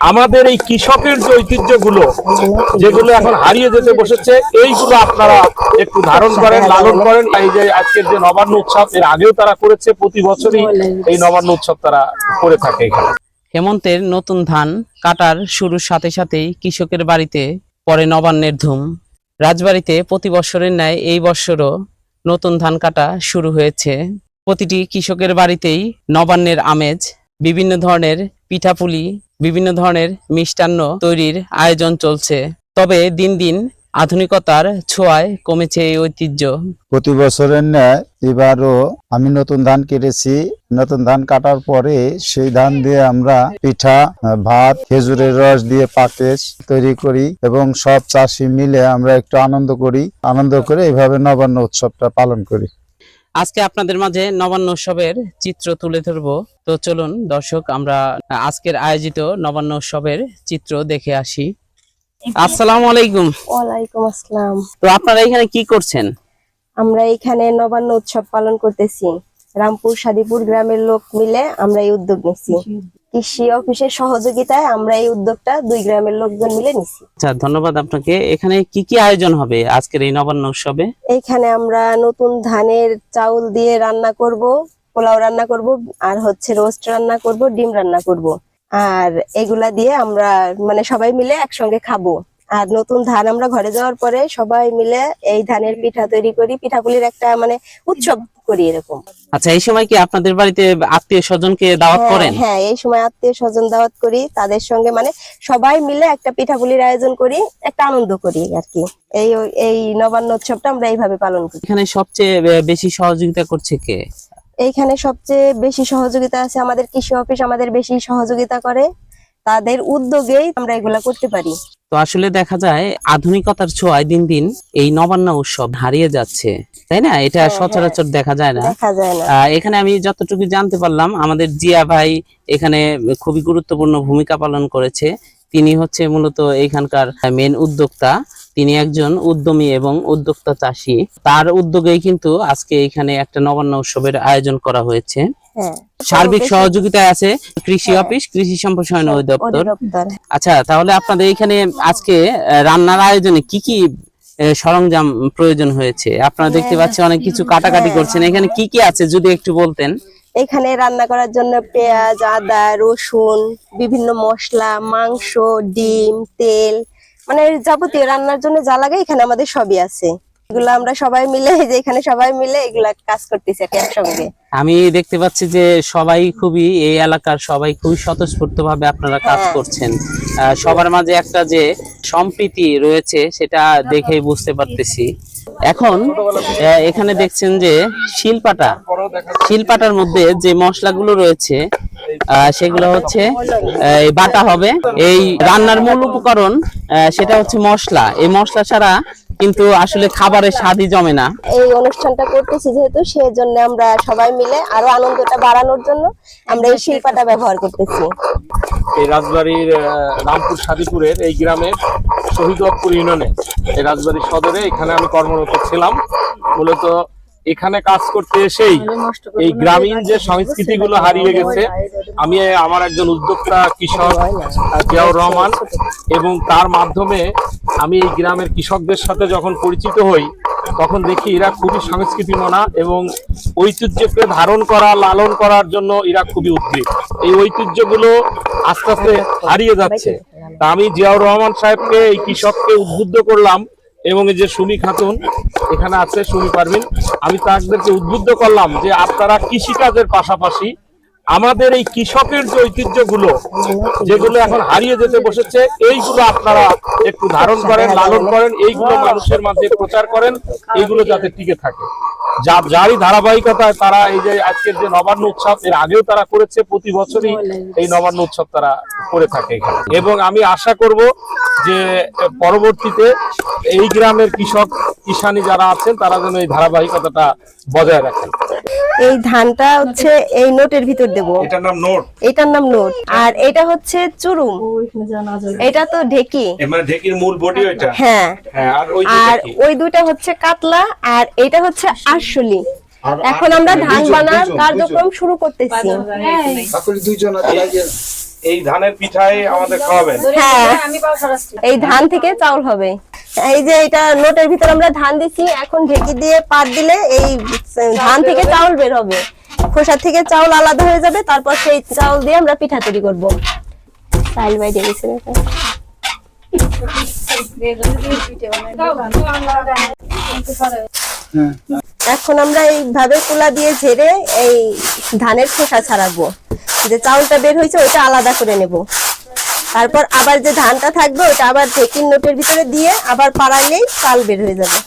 আমাদের এই কৃষকের যে ঐতিহ্যগুলো, যেগুলো এখন হারিয়ে যেতে বসেছে, এইগুলো আপনারা একটু ধারণ করেন, লালন করেন। এই যে আজকের যে নবান্ন উৎসব, এর আগেও তারা করেছে, প্রতি বছরই এই নবান্ন উৎসব তারা করে থাকে এখানে। হেমন্তের নতুন ধান কাটার শুরুর সাথে সাথেই কৃষকের বাড়িতে পরে নবান্নের ধুম। রাজবাড়িতে প্রতি বছরের ন্যায় এই বছরও নতুন ধান কাটা শুরু হয়েছে। প্রতিটি কৃষকের বাড়িতেই নবান্নের আমেজ, বিভিন্ন ধরনের পিঠাপুলি বিভিন্ন ধরনের মিষ্টান্ন তৈরির আয়োজন চলছে। তবে দিন দিন আধুনিকতার ছোঁয়ায় কমেছে এই ঐতিহ্য। প্রতি বছরের ন্যায় এবারও আমি নতুন ধান কেটেছি। নতুন ধান কাটার পরে সেই ধান দিয়ে আমরা পিঠা, ভাত, খেজুরের রস দিয়ে পাকেজ তৈরি করি এবং সব চাষি মিলে আমরা একটু আনন্দ করি। আনন্দ করে এইভাবে নবান্ন উৎসবটা পালন করি। আজকে আপনাদের মাঝে নবান্ন উৎসবের চিত্র তুলে ধরব। তো চলুন দর্শক আমরা আজকের আয়োজিত নবান্ন উৎসবের চিত্র দেখে আসি। আসসালাম আলাইকুম। ওয়ালাইকুম আসসালাম। তো আপনারা এখানে কি করছেন? আমরা এখানে নবান্ন উৎসব পালন করতেছি। রামপুর সাদিপুর গ্রামের লোক মিলে আমরা এই উদ্যোগ নিচ্ছি কৃষি অফিসের সহযোগিতায় আমরা এই উদ্যোগটা দুই গ্রামের লোকজন মিলে নিছি। আচ্ছা ধন্যবাদ আপনাকে। এখানে কি কি আয়োজন হবে আজকের এই নবান্ন উৎসবে? এখানে আমরা নতুন ধানের চাউল দিয়ে রান্না করব পোলাও রান্না করব আর হচ্ছে রোস্ট রান্না করব ডিম রান্না করব। আর এগুলা দিয়ে আমরা মানে সবাই মিলে একসঙ্গে খাব। আর নতুন ধান আমরা ঘরে যাওয়ার পরে সবাই মিলে এই ধানের পিঠা তৈরি করি। পিঠাগুলির একটা মানে উৎসব করি এরকম। আচ্ছা এই সময় কি আপনাদের বাড়িতে আত্মীয় স্বজনকে দাওয়াত হ্যাঁ, করেন? হ্যাঁ এই সময় আত্মীয় স্বজন দাওয়াত করি। তাদের সঙ্গে মানে সবাই মিলে একটা পিঠাপুলির আয়োজন করি একটা আনন্দ করি আর কি। এই এই নবান্ন উৎসবটা আমরা এইভাবে পালন করি। এখানে সবচেয়ে বেশি সহযোগিতা করছে কে? এইখানে সবচেয়ে বেশি সহযোগিতা আছে আমাদের কৃষি অফিস আমাদের বেশি সহযোগিতা করে। তাদের উদ্যোগেই আমরা এগুলা করতে পারি। তো আসলে দেখা যায় আধুনিকতার ছোঁয়ায় দিন দিন এই নবান্ন উৎসব হারিয়ে যাচ্ছে। তাই না? এটা হ্যাঁ, সচরাচর দেখা যায় না। দেখা যায় না। আহ, এখানে আমি যতটুকু জানতে পারলাম আমাদের জিয়া ভাই এখানে খুবই গুরুত্বপূর্ণ ভূমিকা পালন করেছে। তিনি হচ্ছে মূলত এখানকার মেন উদ্যোক্তা। তিনি একজন উদ্যমী এবং উদ্যোক্তা চাষী। তার উদ্যোগেই কিন্তু আজকে এখানে একটা নবান্ন উৎসবের আয়োজন করা হয়েছে। হ্যাঁ। সার্বিক সহযোগিতায় আছে কৃষি হ্যাঁ। অফিস কৃষি সম্প্রসারণ অধিদপ্তর। আচ্ছা তাহলে আপনাদের এখানে আজকে রান্নার আয়োজনে কি কি সরঞ্জাম প্রয়োজন হয়েছে? আপনারা দেখতে পাচ্ছেন অনেক কিছু কাটাকাটি হ্যাঁ। করছেন। এখানে কি কি আছে যদি একটু বলতেন? এখানে রান্না করার জন্য পেঁয়াজ আদা রসুন বিভিন্ন মশলা মাংস ডিম তেল মানে যাবতীয় রান্নার জন্য যা লাগে এখানে আমাদের সবই আছে। এগুলো আমরা সবাই মিলে যে এখানে সবাই মিলে এগুলা কাজ করতেছি একসঙ্গে। আমি দেখতে পাচ্ছি যে সবাই খুবই এই এলাকার সবাই খুবই স্বতঃস্ফূর্ত ভাবে আপনারা কাজ হ্যাঁ। করছেন। সবার মাঝে একটা যে সম্প্রীতি রয়েছে সেটা দেখেই বুঝতে পারতেছি। এখন এখানে দেখছেন যে শিলপাটা শিলপাটার মধ্যে যে মশলাগুলো রয়েছে সেগুলো হচ্ছে আহ, বাটা হবে। এই রান্নার মূল উপকরণ আহ, সেটা হচ্ছে মশলা। এই মশলা ছাড়া কিন্তু আসলে খাবারের স্বাদই জমে না। এই অনুষ্ঠানটা করতেছি যেহেতু সেই জন্য আমরা সবাই মিলে আরও আনন্দটা বাড়ানোর জন্য আমরা এই শিল্পাটা ব্যবহার করতেছি। এই রাজবাড়ির আহ, রামপুর সাদিপুরের এই গ্রামের শহীদপুর ইউনিয়নে এই রাজবাড়ির সদরে এখানে আমি কর্মরত ছিলাম। মূলত এখানে কাজ করতে এসেই এই গ্রামীণ যে সংস্কৃতি গুলো হারিয়ে গেছে, আমি আমার একজন উদ্যোক্তা কৃষক, জিয়াউর রহমান, এবং তার মাধ্যমে আমি এই গ্রামের কৃষকদের সাথে যখন পরিচিত হই, তখন দেখি এরা খুবই সংস্কৃতি মনা এবং ঐতিহ্যকে ধারণ করা, লালন করার জন্য এরা খুবই উদ্গ্রীব। এই ঐতিহ্যগুলো আস্তে আস্তে হারিয়ে যাচ্ছে। তা আমি জিয়াউর রহমান সাহেবকে, এই কৃষককে উদ্বুদ্ধ করলাম এবং এই যে সুমি খাতুন, এখানে আছে, সুমি পারভিন। আমি তাদেরকে উদ্বুদ্ধ করলাম যে আপনারা কৃষিকাজের পাশাপাশি আমাদের এই কৃষকের যে ঐতিহ্যগুলো, যেগুলো এখন হারিয়ে যেতে বসেছে, এইগুলো আপনারা একটু ধারণ করেন, লালন করেন, এইগুলো মানুষের মাঝে প্রচার করেন, এইগুলো যাতে টিকে থাকে। যা যারই ধারাবাহিকতায় তারা এই যে আজকের যে নবান্ন উৎসব, এর আগেও তারা করেছে প্রতি বছরই এই নবান্ন উৎসব তারা করে থাকে এখানে। এবং আমি আশা করব যে পরবর্তীতে এই গ্রামের কৃষক, কিষানি যারা আছেন, তারা যেন এই ধারাবাহিকতাটা বজায় রাখেন। এই ধানটা হচ্ছে এই নোটের ভিতর দেব। এটার নাম নোট। এটার নাম নোট। আর এটা হচ্ছে চুরুম। এটা তো ঢেকি। মানে ঢেকির মূল বডি ওইটা? হ্যাঁ। হ্যাঁ আর ওই আর দুটা হচ্ছে কাতলা আর এটা হচ্ছে আরশোলি। এখন আমরা ধান বানার কার্যক্রম শুরু করতেছি। দুইজন এই ধানের পিঠাই আমাদের খাওয়াবেন? হ্যাঁ। এই ধান থেকে চাউল হবে। এই যে এটা নোটের ভিতর আমরা ধান দিচ্ছি এখন ঢেকি দিয়ে পাট দিলে এই ধান থেকে চাউল বের হবে। খোসা থেকে চাউল আলাদা হয়ে যাবে তারপর সেই চাউল দিয়ে আমরা পিঠা তৈরি করব। চাইল বাইরে গেছে নাকি? এখন আমরা এইভাবে কুলা দিয়ে ঝেড়ে এই ধানের খোসা ছাড়াবো। যে চাউলটা বের হয়েছে ওইটা আলাদা করে নেব। তারপর আবার যে ধানটা থাকবে, ওটা আবার ঢেকির নোটের ভিতরে দিয়ে আবার পাড়াইলেই চাল বের হয়ে যাবে।